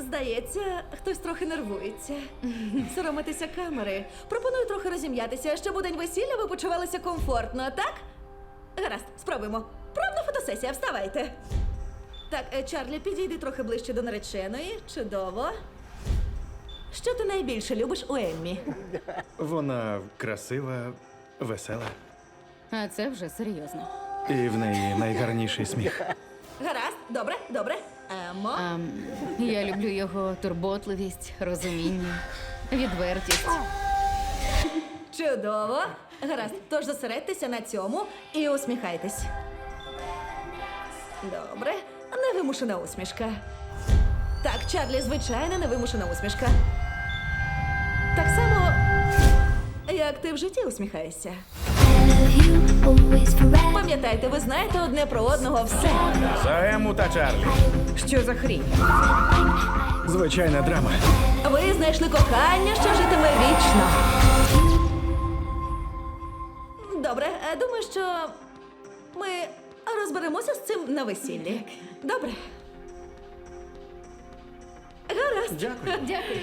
Здається, хтось трохи нервується. Соромитися камери. Пропоную трохи розім'ятися, щоб у день весілля ви почувалися комфортно, так? Гаразд, спробуємо. Пробна фотосесія, вставайте. Так, е, Чарлі, підійди трохи ближче до нареченої. Чудово. Що ти найбільше любиш у Еммі? Вона красива, весела. А це вже серйозно. І в неї найгарніший сміх. Гаразд, добре, добре. Емо. А, я люблю його турботливість, розуміння, відвертість. Чудово. Гаразд, тож зосередьтеся на цьому і усміхайтесь. Добре. Невимушена усмішка. Так, Чарлі, звичайна невимушена усмішка. Так само, як ти в житті усміхаєшся. Пам'ятайте, ви знаєте одне про одного все. За Ему та Чарлі. Що за хрінь? Звичайна драма. Ви знайшли кохання, що житиме вічно. Добре, е, думаю, що ми розберемося з цим на весіллі. Добре. Гаразд. Дякую. Дякую.